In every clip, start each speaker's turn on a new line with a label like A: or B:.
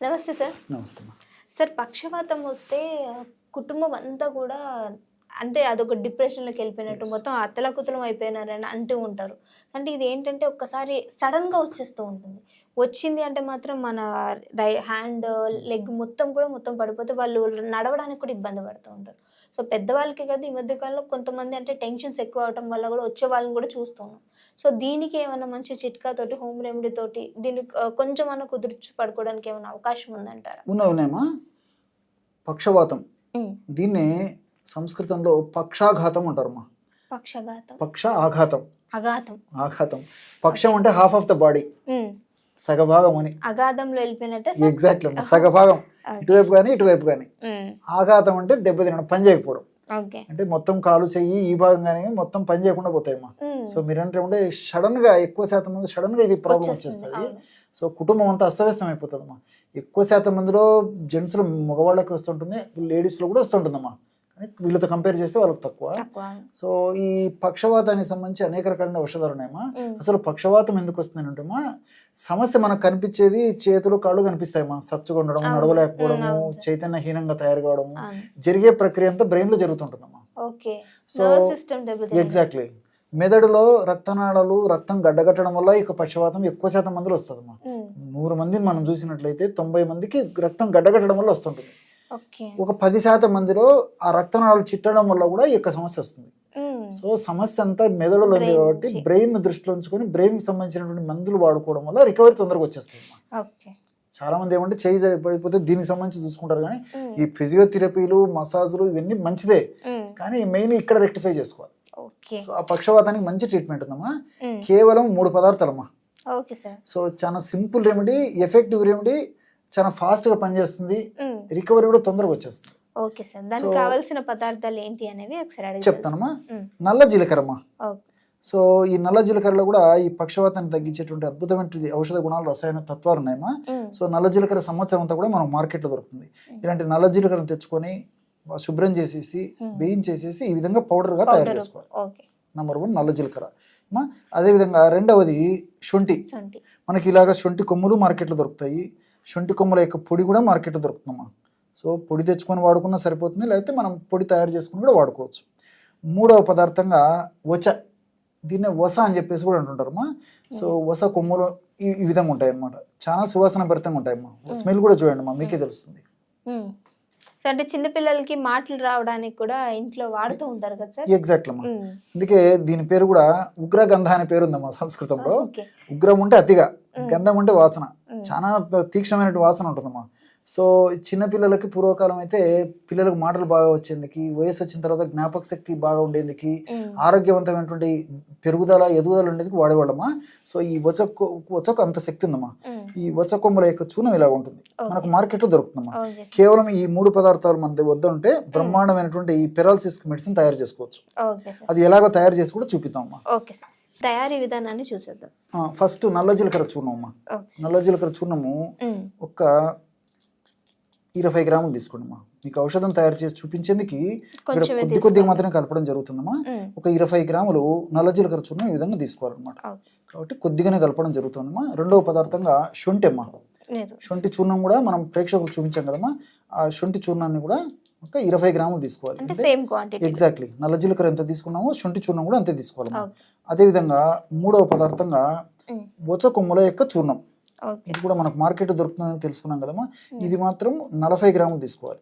A: నమస్తే సార్.
B: నమస్తే.
A: సార్ పక్షవాతం వస్తే కుటుంబం అంతా కూడా అంటే అదొక డిప్రెషన్లోకి వెళ్ళిపోయినట్టు మొత్తం అత్తలకుతలం అయిపోయినారని అంటూ ఉంటారు. అంటే ఇది ఏంటంటే ఒక్కసారి సడన్గా వచ్చేస్తూ ఉంటుంది. వచ్చింది అంటే మాత్రం మన రై హ్యాండ్ లెగ్ మొత్తం కూడా మొత్తం పడిపోతే వాళ్ళు నడవడానికి కూడా ఇబ్బంది పడుతూ ఉంటారు. సో పెద్దవాళ్ళకి కదా ఈ మధ్య కాలంలో కొంతమంది అంటే టెన్షన్స్ ఎక్కువ అవడం వల్ల కూడా వచ్చే వాళ్ళని కూడా చూస్తున్నాం. సో దీనికి ఏమైనా మంచి చిట్కా తోటి హోమ్ రెమెడీ తోటి దీనికి కొంచెం అన్న కుదుర్చి పడుకోవడానికి ఏమైనా అవకాశం ఉందంటారా?
B: ఉన్నాయి ఉన్నాయమ్మా. పక్షవాతం. దీన్నే సంస్కృతంలో పక్షాఘాతం అంటారమ్మా.
A: పక్షఘాతం.
B: పక్ష ఆఘాతం.
A: అఘాతం
B: ఆఘాతం. పక్షం అంటే హాఫ్ ఆఫ్ ద బాడీ. సగభాగం అని.
A: అగాధంలో వెళ్ళిపోయినట్టే
B: ఎగ్జాక్ట్లీ అమ్మా సగభాగం. ఇటువైపు కానీ ఇటువైపు కానీ. ఆఘాతం అంటే దెబ్బతినడం పని చేయకపోవడం. అంటే మొత్తం కాలు చెయ్యి ఈ భాగం కానీ మొత్తం పని చేయకుండా పోతాయమ్మా సో మీరంటే సడన్గా ఎక్కువ శాతం మంది సడన్గా ఇది ప్రాబ్లం
A: వచ్చేస్తుంది,
B: సో కుటుంబం అంతా అస్తవ్యస్తం అయిపోతుందమ్మా. ఎక్కువ శాతం మందిలో జెంట్స్లో మగవాళ్ళకి వస్తుంటుంది లేడీస్లో కూడా వస్తుంటుందమ్మా. కానీ వీళ్ళతో కంపేర్ చేస్తే వాళ్ళకి తక్కువ. సో ఈ పక్షవాతానికి సంబంధించి అనేక రకాలైన ఔషధాలు ఉన్నాయమ్మా. అసలు పక్షవాతం ఎందుకు వస్తుందని అంటేమా? సమస్య మనకు కనిపించేది చేతులు కాళ్ళు కనిపిస్తాయమ్మా. సచ్చుగా ఉండడం. నడవలేకపోవడము. చైతన్యహీనంగా తయారు కావడము. జరిగే ప్రక్రియ అంతా బ్రెయిన్లో జరుగుతుంటుందమ్మా.
A: ఓకే.
B: సో ఎగ్జాక్ట్లీ మెదడులో రక్తనాళాలు రక్తం గడ్డగట్టడం వల్ల ఇక పక్షవాతం ఎక్కువ శాతం మందిలో వస్తుందమ్మా. నూరు మందిని మనం చూసినట్లయితే తొంభై మందికి రక్తం గడ్డగట్టడం వల్ల వస్తుంటుంది. ఒక పది శాతం మందిలో ఆ రక్తనాళాలు చిట్టడం వల్ల కూడా ఈ యొక్క సమస్య వస్తుంది. సో సమస్య అంతా మెదడులో ఉంది కాబట్టి. బ్రెయిన్ దృష్టిలో ఉంచుకొని బ్రెయిన్కి సంబంధించినటువంటి మందులు వాడుకోవడం వల్ల రికవరీ తొందరగా వచ్చేస్తుంది చాలా మంది ఏమంటే చేయి జారి పడిపోతే దీనికి సంబంధించి చూసుకుంటారు కానీ. ఈ ఫిజియోథెరపీలు మసాజులు ఇవన్నీ మంచిదే. కానీ మెయిన్ ఇక్కడ రెక్టిఫై చేసుకోవాలి సో ఆ పక్షవాతానికి మంచి ట్రీట్మెంట్ ఉందమ్మా. కేవలం మూడు పదార్థాలమ్మా సో చాలా సింపుల్ రెమెడీ ఎఫెక్టివ్ రెమెడీ చాలా ఫాస్ట్గా పనిచేస్తుంది. రికవరీ కూడా తొందరగా వచ్చేస్తుంది.
A: Okay sir. దానికి కావాల్సిన పదార్థాలు ఏంటి అనేవి ఒకసారి
B: చెప్తానమ్మా. నల్ల జీలకర్రమ్మా. సో ఈ నల్ల జీలకర్రలో కూడా ఈ పక్షవాతాన్ని తగ్గించేటువంటి అద్భుతమైన ఔషధ గుణాలు రసాయన తత్వాలు ఉన్నాయమ్మా. సో నల్ల జీలకర్ర సంవత్సరం అంతా కూడా మనం మార్కెట్లో దొరుకుతుంది. ఇలాంటి నల్ల జీలకర్రను తెచ్చుకొని శుభ్రం చేసేసి వేయించేసేసి ఈ విధంగా పౌడర్గా తయారు చేసుకోవాలి. నంబర్ వన్ నల్ల జీలకర్ర. అమ్మా అదేవిధంగా రెండవది శొంఠి. మనకి ఇలాగ శొంఠి కొమ్ములు మార్కెట్లో దొరుకుతాయి. శొంఠి కొమ్ముల యొక్క పొడి కూడా మార్కెట్లో దొరుకుతుందమ్మా. సో పొడి తెచ్చుకొని వాడుకున్నా సరిపోతుంది లేకపోతే మనం పొడి తయారు చేసుకుని కూడా వాడుకోవచ్చు. మూడవ పదార్థంగా వచ. దీన్నే వస అని చెప్పేసి కూడా అంటుంటారమ్మా. సో వస కొమ్ములు ఈ విధంగా ఉంటాయి అన్నమాట చాలా సువాసన భరితంగా ఉంటాయమ్మా. స్మెల్ కూడా చూడండి అమ్మా మీకే తెలుస్తుంది.
A: సో అంటే చిన్నపిల్లలకి మాటలు రావడానికి కూడా ఇంట్లో వాడుతూ ఉంటారు కదా సార్?
B: ఎగ్జాక్ట్ అమ్మా. అందుకే దీని పేరు కూడా ఉగ్రగంధ అనే పేరు ఉందమ్మా సంస్కృతంలో ఉగ్రం ఉంటే అతిగా గంధం అంటే వాసన. చాలా తీక్షణమైన వాసన ఉంటుందమ్మా. సో చిన్నపిల్లలకి పూర్వకాలం అయితే పిల్లలకు మాటలు బాగా వచ్చేందుకు వయసు వచ్చిన తర్వాత జ్ఞాపక శక్తి బాగా ఉండేందుకు. ఆరోగ్యవంతమైనటువంటి పెరుగుదల ఎదుగుదల ఉండేందుకు వాడేవాళ్ళమ్మా సో ఈ వచకు వచకు అంత శక్తి ఉందమ్మా. ఈ వచ కొమ్మల యొక్క చూనం ఇలా ఉంటుంది. మనకు మార్కెట్లో దొరుకుతుందమ్మా. కేవలం ఈ మూడు పదార్థాలు మన వద్ద ఉంటే బ్రహ్మాండమైనటువంటి ఈ పెరాలసిస్ మెడిసిన్ తయారు చేసుకోవచ్చు. అది ఎలాగో తయారు చేసి కూడా చూపిద్దామమ్మా.
A: సార్. తయారీ విధానాన్ని చూసేద్దాం.
B: ఫస్ట్ నల్ల జీలకర్ర చూర్ణం అమ్మా. నల్ల జీలకర్ర చూర్ణము. ఒక ఇరవై గ్రాములు తీసుకోండి అమ్మా. మీకు ఔషధం తయారు చేసి చూపించేందుకు ఇక్కడ కొద్ది కొద్దిగా మాత్రమే కలపడం జరుగుతుందమ్మా. ఒక ఇరవై గ్రాములు నల్ల జీలకర్ర చూర్ణం ఈ విధంగా తీసుకోవాలన్నమాట. కాబట్టి కొద్దిగానే కలపడం జరుగుతుందమ్మా రెండవ పదార్థంగా శొంఠి అమ్మా.
A: లేదు
B: శొంఠి చూర్ణం కూడా మనం ప్రేక్షకులు చూపించాం కదమ్మా. ఆ శొంఠి చూర్ణాన్ని కూడా ఒక ఇరవై గ్రాములు తీసుకోవాలి. ఎగ్జాక్ట్లీ నల్ల జీలకర్ర ఎంత తీసుకున్నామో శొంఠి చూర్ణం కూడా అంతే తీసుకోవాలమ్మా
A: ఓకే.
B: అదేవిధంగా మూడవ పదార్థంగా. బొచ్చ కొమ్ముల యొక్క చూర్ణం. ఇది కూడా మనకు మార్కెట్ దొరుకుతుందని తెలుసుకున్నాం కదమ్మా. ఇది మాత్రం నలభై గ్రాములు తీసుకోవాలి.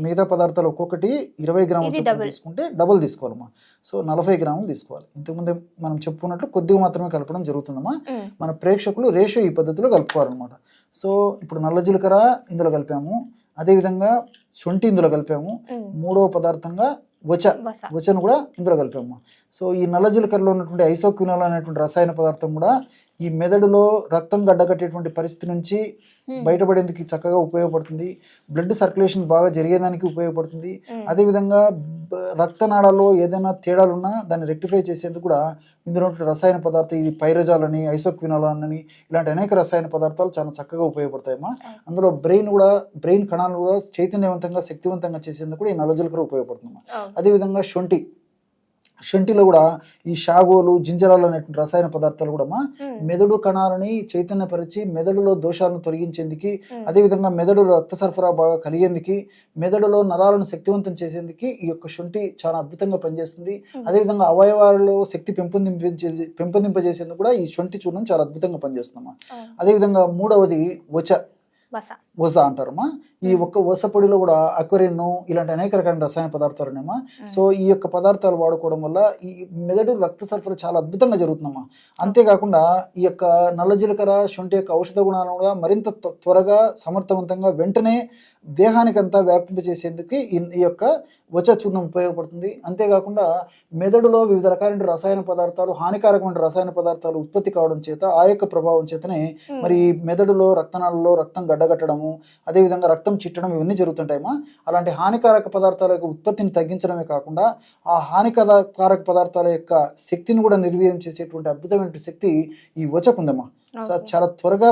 B: మిగతా పదార్థాలు ఒక్కొక్కటి ఇరవై గ్రాములు. తీసుకుంటే డబుల్ తీసుకోవాలమ్మా. సో నలభై గ్రాములు తీసుకోవాలి. ఇంతకుముందే మనం చెప్పుకున్నట్లు కొద్దిగా మాత్రమే కలపడం జరుగుతుందమ్మా. మన ప్రేక్షకులు రేషియో ఈ పద్ధతిలో కలుపుకోవాలన్నమాట. సో ఇప్పుడు నల్ల జీలకర్ర ఇందులో కలిపాము. అదేవిధంగా శొంఠి ఇందులో కలిపాము. మూడవ పదార్థంగా వచ. వచను కూడా ఇందులో కలిపాము. సో ఈ నల్ల జీలకర్రలో ఉన్నటువంటి ఐసోక్వినాల్ అనేటువంటి రసాయన పదార్థం కూడా ఈ మెదడులో రక్తం గడ్డగట్టేటువంటి పరిస్థితి నుంచి బయటపడేందుకు ఇది చక్కగా ఉపయోగపడుతుంది. బ్లడ్ సర్క్యులేషన్ బాగా జరిగేదానికి ఉపయోగపడుతుంది.
A: Hmm.
B: అదేవిధంగా రక్తనాళాల్లో ఏదైనా తేడాలు ఉన్నా దాన్ని రెక్టిఫై చేసేందుకు కూడా ఇందులో రసాయన పదార్థం ఈ పైరజాలని ఐసోక్వినాల్ అని ఇలాంటి అనేక రసాయన పదార్థాలు చాలా చక్కగా ఉపయోగపడతాయమ్మా. అందులో బ్రెయిన్ కూడా బ్రెయిన్ కణాలు కూడా చైతన్యవంతంగా శక్తివంతంగా చేసేందుకు కూడా ఈ నల్ల జీలకర్ర ఉపయోగపడుతుంది
A: ఓకే.
B: అదేవిధంగా శొంఠి. శొంఠిలో కూడా ఈ షాగోలు జింజరాలు అనేటువంటి రసాయన పదార్థాలు కూడా
A: ఉమ్,
B: మెదడు కణాలని చైతన్యపరిచి మెదడులో దోషాలను తొలగించేందుకు. అదేవిధంగా మెదడులో రక్త సరఫరా బాగా కలిగేందుకు మెదడులో నరాలను శక్తివంతం చేసేందుకు ఈ యొక్క శొంఠి చాలా అద్భుతంగా పనిచేస్తుంది. అదేవిధంగా అవయవాలలో శక్తి పెంపొందింపజే పెంపొందింపజేసేందుకు కూడా ఈ శొంఠి చూర్ణం చాలా అద్భుతంగా పనిచేస్తుందమ్మా.
A: ఆ,
B: అదేవిధంగా మూడవది వచ. వస. అంటారమ్మా. ఈ ఒక్క వస పొడిలో కూడా అక్వరిన్ ఇలాంటి అనేక రకాల రసాయన పదార్థాలు ఉన్నాయమ్మా సో ఈ యొక్క పదార్థాలు వాడుకోవడం వల్ల ఈ మెదడు రక్త సరఫరా చాలా అద్భుతంగా జరుగుతుందమ్మా. అంతేకాకుండా ఈ యొక్క నల్ల జీలకర్ర శొంఠి యొక్క ఔషధ గుణాలను కూడా మరింత త్వ- త్వరగా సమర్థవంతంగా వెంటనే దేహానికంతా వ్యాపింపజేసేందుకు ఈ ఈ యొక్క వచ చూర్ణం ఉపయోగపడుతుంది. అంతేకాకుండా మెదడులో వివిధ రకాలైన రసాయన పదార్థాలు హానికారకమైన రసాయన పదార్థాలు ఉత్పత్తి కావడం చేత ఆ యొక్క ప్రభావం చేతనే
A: ఉమ్,
B: మరి ఈ మెదడులో రక్తనాళాల్లో రక్తం గడ్డగట్టడము అదేవిధంగా రక్తం చిట్టడం ఇవన్నీ జరుగుతుంటాయమ్మా. అలాంటి హానికారక పదార్థాల యొక్క ఉత్పత్తిని తగ్గించడమే కాకుండా ఆ హానికారక పదార్థాల యొక్క శక్తిని కూడా నిర్వీర్యం చేసేటువంటి అద్భుతమైన శక్తి ఈ వచకుందమ్మా. చాలా త్వరగా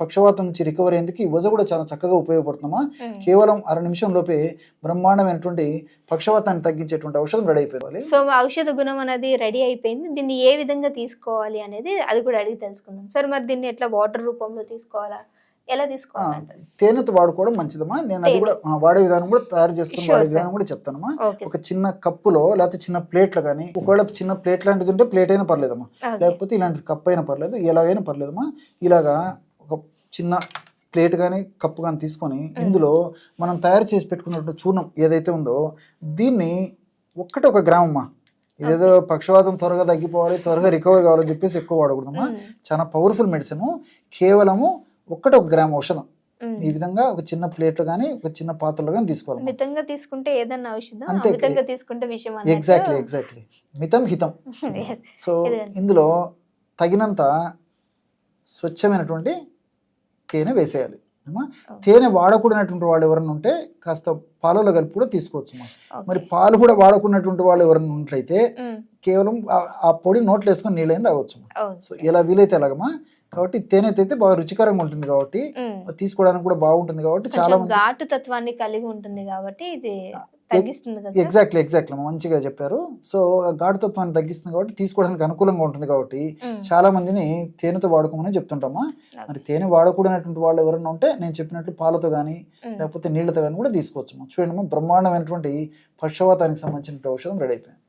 B: పక్షవాతం నుంచి రికవరీ అయ్యేందుకు ఈ వజ కూడా చాలా చక్కగా ఉపయోగపడుతుందమ్మా
A: ఉమ్.
B: కేవలం అర నిమిషం లోపే బ్రహ్మాండమైనటువంటి పక్షవాతాన్ని తగ్గించేటువంటి ఔషధం రెడీ అయిపోవాలి.
A: సో ఔషధ గుణం అనేది రెడీ అయిపోయింది. దీన్ని ఏ విధంగా తీసుకోవాలి అనేది అది కూడా అడిగి తెలుసుకుందాం. సార్ మరి దీన్ని ఎట్లా వాటర్ రూపంలో తీసుకోవాలా? ఎలా తీసుకోవాలంటారు
B: తేనెతో వాడుకోవడం మంచిదమ్మా. నేను అది. కూడా వాడే విధానం కూడా తయారు చేసుకుని వాడే. విధానం కూడా చెప్తానమ్మా. ఒక చిన్న కప్పులో లేకపోతే చిన్న ప్లేట్లు కానీ ఒకవేళ చిన్న ప్లేట్ లాంటిది ఉంటే ప్లేట్ అయినా పర్లేదమ్మా. లేకపోతే ఇలాంటి కప్ అయినా పర్లేదు ఎలాగైనా పర్లేదమ్మా. ఇలాగా ఒక చిన్న ప్లేట్ కానీ కప్పు కానీ తీసుకొని ఇందులో మనం తయారు చేసి పెట్టుకున్నటువంటి చూర్ణం ఏదైతే ఉందో దీన్ని ఒక్కటి ఒక గ్రామ్ అమ్మా ఇదేదో పక్షవాతం త్వరగా తగ్గిపోవాలి త్వరగా రికవర్ కావాలని చెప్పేసి ఎక్కువ వాడకూడదమ్మా.
A: ఉమ్,
B: చాలా పవర్ఫుల్ మెడిసిన్ కేవలము ఒక్కటి ఒక గ్రామ్ ఔషధం. ఈ విధంగా ఒక చిన్న ప్లేట్లో కానీ ఒక చిన్న పాత్రలో కానీ తీసుకోవాలి
A: మితంగా తీసుకుంటే ఏదన్నా ఔషధం
B: అంతే.
A: మితంగా తీసుకుంటే విషయం
B: ఎగ్జాక్ట్లీ ఎగ్జాక్ట్లీ మితం హితం సో. ఇందులో తగినంత స్వచ్ఛమైనటువంటి తేనె వేసేయాలి. తేనె వాడకూడనటువంటి వాళ్ళు ఎవరైనా ఉంటే కాస్త పాలలో కలిపి కూడా తీసుకోవచ్చు. మరి పాలు కూడా వాడకున్నటువంటి వాళ్ళు ఎవరైనా ఉన్నట్లయితే కేవలం ఆ- పొడి నోట్లో వేసుకొని నీళ్ళైనా తాగొచ్చు. సో ఎలా వీలైతే అలాగమ్మా కాబట్టి తేనె అయితే బాగా రుచికరంగా ఉంటుంది కాబట్టి. తీసుకోవడానికి కూడా బాగుంటుంది కాబట్టి చాలా
A: ఘాటు తత్వాన్ని కలిగి ఉంటుంది కాబట్టి ఇది?
B: Exactly exactly. మంచిగా చెప్పారు. సో ఘాటుతత్వాన్ని తగ్గిస్తుంది కాబట్టి తీసుకోవడానికి అనుకూలంగా ఉంటుంది కాబట్టి చాలా మందిని తేనెతో వాడుకోమని చెప్తుంటామా? మరి తేనె వాడకూడనటువంటి వాళ్ళు ఎవరైనా ఉంటే నేను చెప్పినట్లు పాలతో కానీ. లేకపోతే నీళ్ళతో కానీ కూడా తీసుకోవచ్చు. చూడండి బ్రహ్మాండమైనటువంటి పక్షవాతానికి సంబంధించిన ఔషధం రెడీ అయిపోయింది.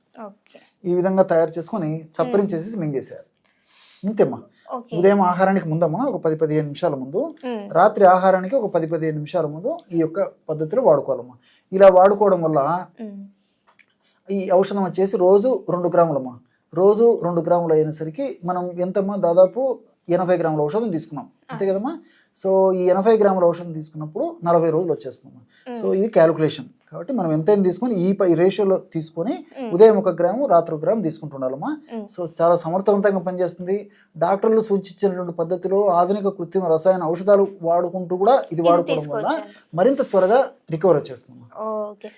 B: ఈ విధంగా తయారు చేసుకొని చప్పరించేసి మింగేసేయాలి ఇంతేమ్మా. ఉదయం ఆహారానికి ముందమ్మా ఒక పది పదిహేను నిమిషాల ముందు. రాత్రి ఆహారానికి ఒక పది పదిహేను నిమిషాల ముందు ఈ యొక్క పద్ధతిలో వాడుకోవాలమ్మా. ఇలా వాడుకోవడం వల్ల ఈ ఔషధం వచ్చేసి రోజు రెండు గ్రాములమ్మా. రోజు రెండు గ్రాములు అయినసరికి మనం ఎంతమ్మా? దాదాపు ఎనభై గ్రాముల ఔషధం తీసుకున్నాం. అంతే కదమ్మా? సో ఈ ఎనభై గ్రాముల ఔషధం తీసుకున్నప్పుడు నలభై రోజులు వచ్చేస్తుందమ్మా. సో ఇది క్యాలిక్యులేషన్ కాబట్టి మనం ఎంతైనా తీసుకొని ఈ రేషియోలో తీసుకొని ఉదయం ఒక గ్రాము రాత్రి ఒక గ్రాము తీసుకుంటుండాలమ్మా. సో చాలా సమర్థవంతంగా పనిచేస్తుంది. డాక్టర్లు సూచించినటువంటి పద్ధతిలో ఆధునిక కృత్రిమ రసాయన ఔషధాలు వాడుకుంటూ కూడా ఇది వాడుకోవడం వల్ల మరింత త్వరగా రికవర్ వచ్చేస్తుంది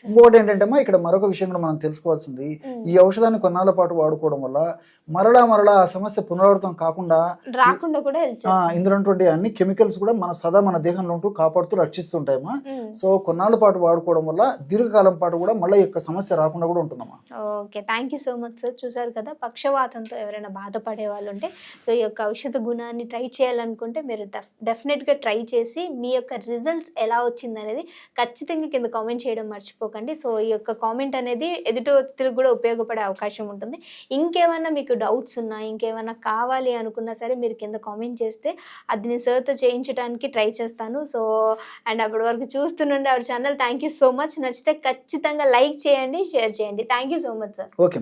B: ఇంకొకటి ఏంటంటే అమ్మా ఇక్కడ మరొక విషయం కూడా మనం తెలుసుకోవాల్సింది. ఈ ఔషధాన్ని కొన్నాళ్ళ పాటు వాడుకోవడం వల్ల మరలా మరలా ఆ సమస్య పునరావృతం కాకుండా ఇందులో అన్ని కెమికల్స్ కూడా మన సదా మన దేహంలో ఉంటూ కాపాడుతూ రక్షిస్తుంటాయమ్మా. సో కొన్నాళ్ళ పాటు వాడుకోవడం వల్ల దీర్ఘకాలం పాటు కూడా మళ్ళీ యొక్క సమస్య రాకుండా కూడా ఉంటుందమ్మా.
A: Okay thank you so much sir చూసారు కదా పక్షవాతంతో ఎవరైనా బాధపడే వాళ్ళు ఉంటే సో ఈ యొక్క ఔషధ గుణాన్ని ట్రై చేయాలనుకుంటే మీరు డెఫ్ డెఫినెట్గా ట్రై చేసి మీ యొక్క రిజల్ట్స్ ఎలా వచ్చింది అనేది ఖచ్చితంగా కింద కామెంట్ చేయడం మర్చిపోకండి. సో ఈ యొక్క కామెంట్ అనేది ఎదుటి వ్యక్తులకు కూడా ఉపయోగపడే అవకాశం ఉంటుంది. ఇంకేమైనా మీకు డౌట్స్ ఉన్నా ఇంకేమైనా కావాలి అనుకున్నా సరే మీరు కింద కామెంట్ చేస్తే అది నేను సార్తో చేయించడానికి ట్రై చేస్తాను. సో అండ్ అప్పటి వరకు చూస్తుండే ఆవిడ channel thank you so much నచ్చితే ఖచ్చితంగా లైక్ చేయండి షేర్ చేయండి. Thank you so much sir
B: okay